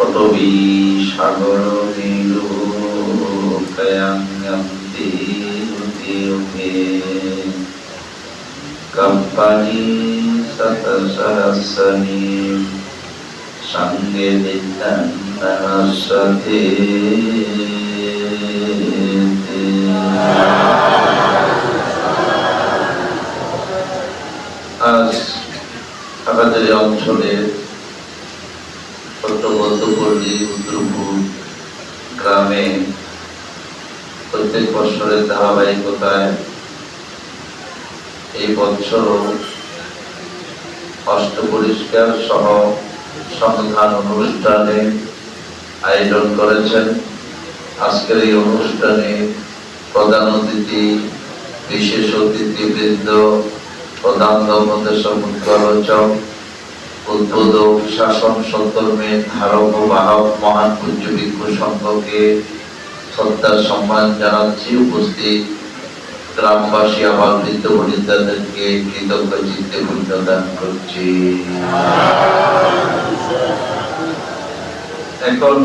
পটবী সাগর company সতসহস্রনি সঙ্গে দিন্নসতে আজ আমাদের এই বছরের ধারাবাহিকতায় এই বছরও অষ্ট পরিষ্কার সহ সংধান অনুষ্ঠানে আয়োজন করেছেন। আজকের এই অনুষ্ঠানে প্রধান অতিথি, বিশেষ অতিথিবৃন্দ প্রধান ধর্মদেশক আলোচক উদ্বোধক শাসন সন্তর্মে ধারক ও বাহক মহান পূজ্য ভিক্ষু সংঘকে শ্রদ্ধার সম্মান জানাচ্ছি, উপস্থিত গ্রামবাসী, আমার বৃদ্ধ বনিতাদেরকে কৃতজ্ঞ চিত্তে পুণ্যদান করছি। এখন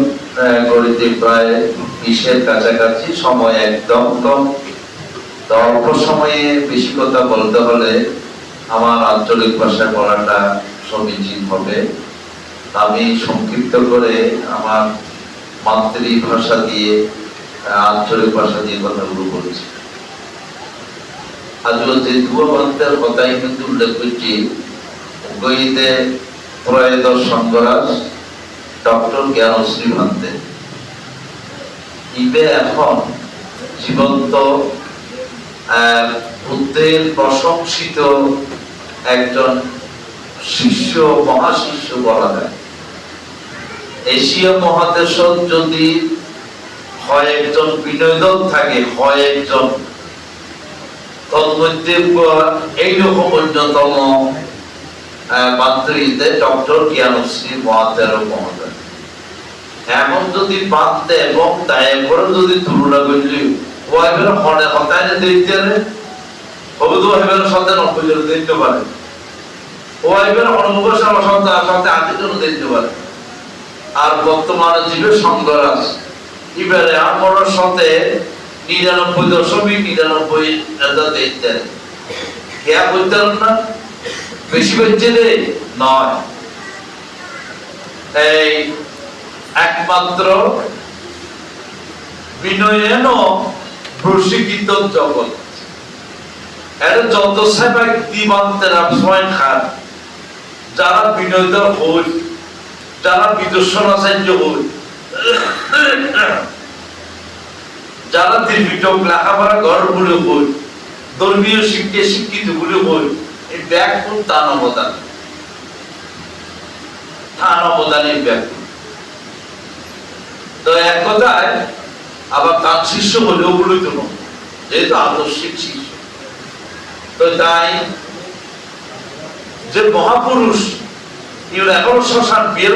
গড়িতে প্রায় বিশের কাছাকাছি, সময় একদম কম। তো অল্প সময়ে বেশি কথা বলতে হলে আমার আঞ্চলিক ভাষায় বলাটা সমীচীন হবে। আমি সংক্ষিপ্ত করে আমার মাতৃভাষা দিয়ে আঞ্চলিক ভাষা দিয়ে কথাগুলো বলছি। যে যুববন্ধের কথাই কিন্তু উল্লেখ করছি। গইতে প্রয়াত সংগরাজ ডক্টর জ্ঞানশ্রী ভান্তে। ইবে এখন জীবন্ত বুদ্ধের প্রশংসিত একজন শিষ্য, মহাশিষ্য বলা যায়। এশিয়া মহাদেশত যদি হয় একজন বিনোদন থাকে, হয় একজন এইরকম অন্যতম ডক্টর জ্ঞানশ্রী মহোদয়। যদি এবং তাই করে যদি তুলনা করলি ওয়াইবের হনে হতায় দেখতে রে হবে তো ওয়াইবের সাথে পারে ওয়াইবের অনুভবের সাথে সাথে আশি জন দেখতে পারে আর বর্তমানে জীবে সংঘরাজ সাথে নিরানব্বই দশমিক না? বেশি নয়। এই একমাত্র বিনয়েন প্রশিক্ষিত জগৎ। এর যত সেবা খান, যারা বিনয়িত হই, যারা বিদর্শন আচার্য হই যারা দীর্ঘিটক লেখাপড়া ঘর বলে হই ধর্মীয় শিক্ষে শিক্ষিত বলে হই এই ব্যাকুল তান অবদান? তান অবদানের ব্যাকুল তো এক কথায়, আবার তার শিষ্য হলেও বলিত নয়, যেহেতু আদর্শিক শিষ্য। তো তাই যে মহাপুরুষ এখনও শ্মশান বের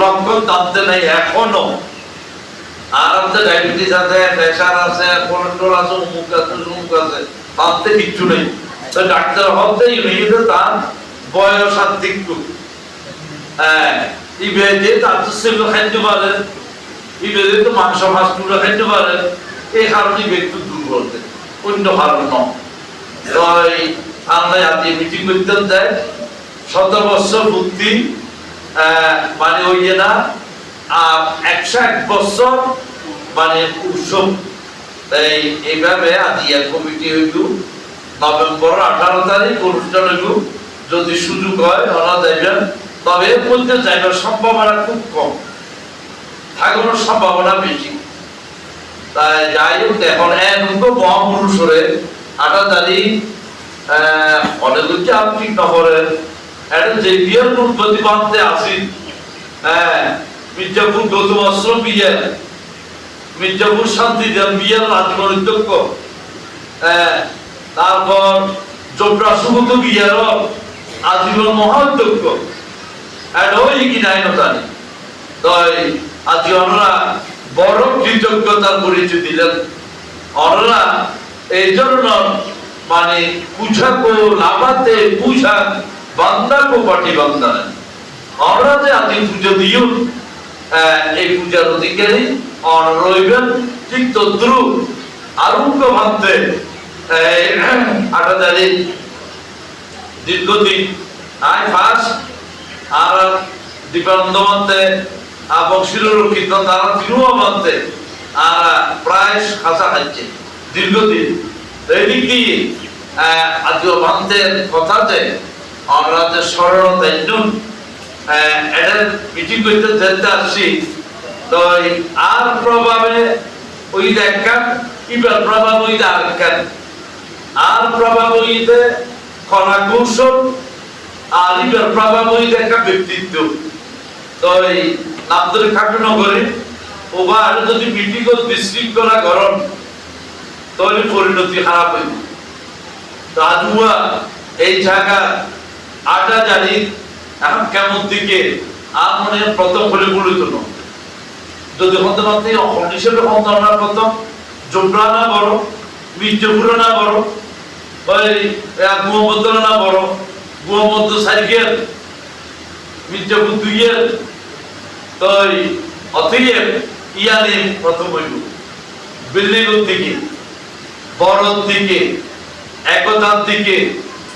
লক্ষণ তাতে নেই, এখনও। আর ডায়াবেটিস আছে প্রেশার আছে কোলেস্ট্রল আছে, অমুক আছে অমুক আছে কিচ্ছু নেই। তো ডাক্তার ইউনিটে তার বয়স আর দিকটু। হ্যাঁ তার তো সেগুলো খাইতে পারে। তো মাংস টুকরো খাইতে পারে। এই কারণে ব্যক্তি দুর্বল অন্য কারণ। নয় তো আমরা আজকে মিটিং করতে দেয় শত বছর বুদ্ধি মানে ওই যে না একশো এক বছর মানে উৎসব। এই, এইভাবে এক কমিটি হইল। নভেম্বর আঠারো তারিখ অনুষ্ঠান হইল। যদি সুযোগ হয়, ওরা যাইবেন। তবে মধ্যে যাইবার সম্ভাবনা খুব কম। থাকার সম্ভাবনা বেশি। তাই যাই হোক, এখন এক মহাপুরুষরে আঠারো তারিখ অনেক আপনি নগরের একটা বিয়ের প্রতিবাদে আছি হ্যাঁ মির্জাপুর গৌতম আশ্রম বিয়ার মির্জাপুর শান্তি দেন বিয়ার আজীবন অধ্যক্ষ হ্যাঁ, তারপর চোপড়া সুগত বিয়ার আজীবন মহাধ্যক্ষ আর ওই কি নাই জানি। তাই আজ আমরা বড় কৃতজ্ঞতার পরিচয় দিলেন। অনরা এই জন্য মানে পুছাকো লাভাতে পুছা বান্দাকো পাটি বান্দা আমরা যে আদি পুজো দিও এই পূজার অধিকারী অন রইবেন ঠিক তদ্রু আরুগ্য ভাবতে আটাদারি দীর্ঘদিন, আই ফার্স্ট আর দীপানন্দ মন্তে এবং শিরোরক্ষিত তারা তিনুয়া মন্তে আর প্রায় খাসা খাচ্ছে দীর্ঘদিন। তো এদিক দিয়ে আজও ভান্তের কথা যে আমরা যে সরলতা ইন্ডুন এটা মিটিং করতে যেতে আসছি। তো আর প্রভাবে ওই দেখান ইবার প্রভাব ওই দেখান আর প্রভাব ওইতে কলা কৌশল, আর ইবার প্রভাব ওই দেখা ব্যক্তিত্ব। তো এই নামদরে খাটু নগরে ওবার যদি মিটিং বিশৃঙ্খলা গরম, তাহলে পরিণতি খারাপ হইব। তো এই জায়গা আটা জানি, এখন কেমন দিকে? আর মনে প্রথম বলে বলিত না যদি হতে পারতে হিসেবে সন্তান না প্রথম। জোবরা না বড় মির্জাপুর না বড়, ওই গুয়ামদ্দ না বড়। গুয়ামদ্দ সাইকেল, মির্জাপুর দুইয়ের, তো অতএব ইয়ানি প্রথম হইব। বিল্ডিং দিকে, বড়র দিকে, একতার দিকে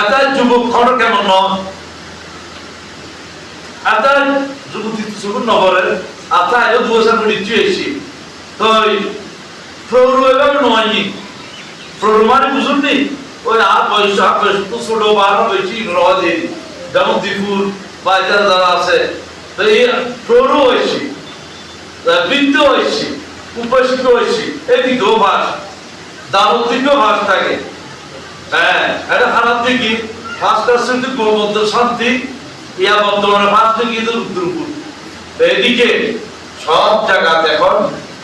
এটা যুবক খড় কেমন নয় এটা যুবতী যুবক নগরে আতা এলো দুয়াশা করে দিয়েছি তো ফ্লোর এভাবে নয়নি ফ্লোর মানে বুঝুন ওই আর বয়স আর বয়স তো ছোট বারো বেশি রওয়া যেমন দীপুর বা ইত্যাদি যারা আছে। তো এই ফ্লোরও হয়েছি বৃদ্ধ হয়েছি, উপস্থিত হয়েছি। এদিকেও ভাস দামন দিকেও ভাস থাকে। হ্যাঁ এটা খারাপ দিকে ফার্স্ট আসছে গোমন্ত শান্তি, ইয়া বর্তমানে ফার্স্ট ঈদুল উত্তরপুর এদিকে সব জায়গাতে এখন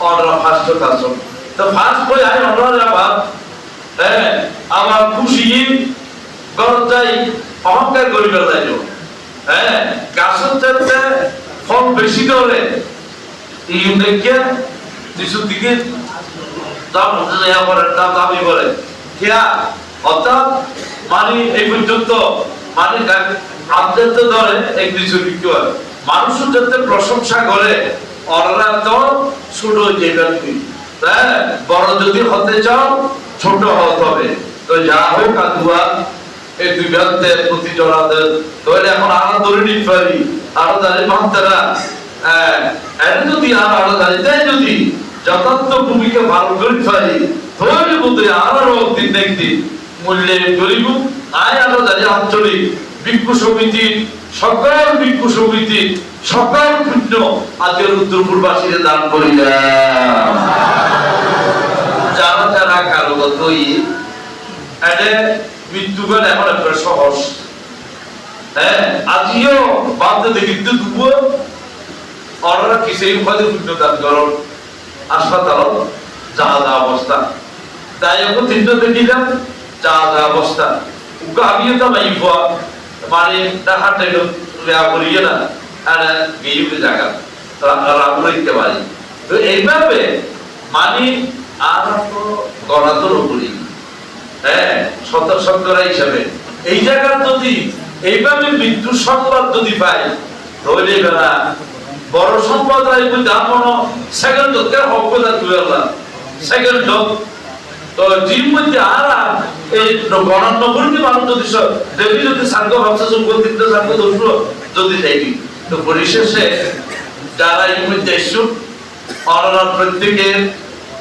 অনরা ফার্স্ট কাজ তো ফার্স্ট বই আই অনরা যাবা হ্যাঁ আমার খুশি গরত যাই অহংকার করিবে যাইল হ্যাঁ গাছের চাইতে ফল বেশি ধরে। এই দেখে যিশুর দিকে দাম দাবি করে খেয়া অর্থাৎ মানে এই পর্যন্ত মানে ধরে এক হয়। যাতে প্রশংসা করে তো ছোট হ্যাঁ বড় যদি হতে চাও, ছোট হতে হবে। তো যা হোক আদুয়া এই দুই ব্যক্তির প্রতি এখন আরও ধরে নিতে পারি, আরও দাঁড়িয়ে ভাবতেরা। হ্যাঁ যদি আর আরও দাঁড়িয়ে যদি যথার্থ ভূমিকা ভালো করতে পারি বোধ আরও দিন দেখতে। মূল্যে করিব আয় আরও দাঁড়িয়ে আঞ্চলিক ভিক্ষু সমিতি সকল ভিক্ষু সমিতি সকল পুণ্য আজকের উত্তরপূর্বাসীকে দান করিলাম। যারা যারা কারোগত এটা মৃত্যুগণ এখন একটা সহজ। হ্যাঁ আজিও বাদে দেখি তো দুবো অরা কিসেই উপাধি পুণ্য দান হাসপাতাল যা অবস্থা। তাই এখন তিনটা দেখিলাম যা অবস্থা মানে না। আর গিয়ে পারি। তো এইভাবে মানে আর তো করি। হ্যাঁ হিসাবে। এই জায়গার যদি এইভাবে মৃত্যুর সংবাদ যদি পাই তাহলে বেলা। বড় সম্পদ রাখব যা মনো সেকেন্ড কেন হক না তুই সেকেন্ড তো জিম মধ্যে আর এই গণান্য করবি মানুষ যদি দেবী যদি সাঙ্গ ভাবছে তিনটা সাঙ্গ দোষ যদি যাইবি তো পরিশেষে যারা ইতিমধ্যে ইচ্ছুক অনার প্রত্যেকে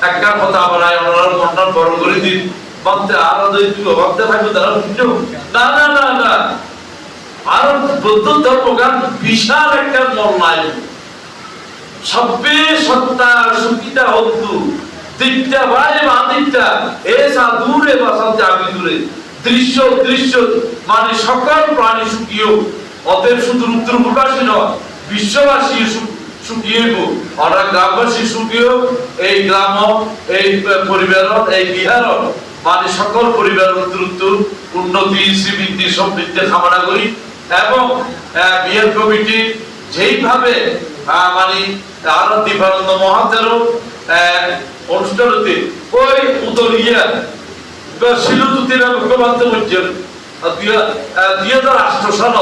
একটা কথা আমরা অনার মন্ডল বড় করে দিন ভাবতে আরও দুটো ভাবতে থাকবে তারা বুঝছ না না না না। আর বৌদ্ধ ধর্মগান বিশাল একটা মর্মায় সব্বে সত্তা সুখিতা হন্তু দিকটা বাইরে মা দিকটা এসা দূরে বাসাতে আমি দূরে। দৃশ্য দৃশ্য মানে সকল প্রাণী সুখীয় অতএব শুধু রুদ্র প্রকাশী নয় বিশ্ববাসী সু- সুখী হইব অর্থাৎ গ্রামবাসী সুখী হোক, এই গ্রাম এই পরিবার এই বিহার মানে সকল পরিবার উত্তর উন্নতি শ্রীবৃদ্ধি সমৃদ্ধি কামনা করি। এবং বিয়ের কমিটি যেইভাবে মানে আরও দীপানন্দ মহাতেরও অনুষ্ঠানতে ওই উদরিয়া মুখপাত্র বলছেন দুই হাজার আটশো সাল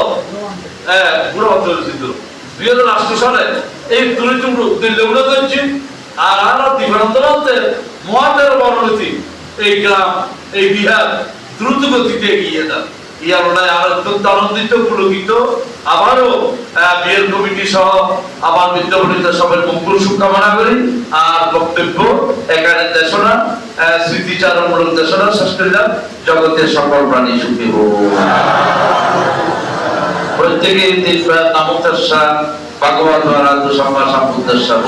দুই হাজার সালে এই দিল্লি উড়ে যাচ্ছে আর আরও দীপানন্দ মহাতের বর্ণনীতি এই গ্রাম, এই বিহার দ্রুত গতিতে এগিয়ে যান ইয়ার ওনায় আর অত্যন্ত আনন্দিত, পুলকিত। আবারও বিয়ের কমিটি সহ আমার বিদ্যাপতিতে সবার মঙ্গল শুভকামনা করি। আর বক্তব্য এখানে দেশনা স্মৃতিচারণমূলক দেশনা শেষ করিলাম। জগতের সকল প্রাণী সুখী প্রত্যেকে সম্বুদ্ধ শাহ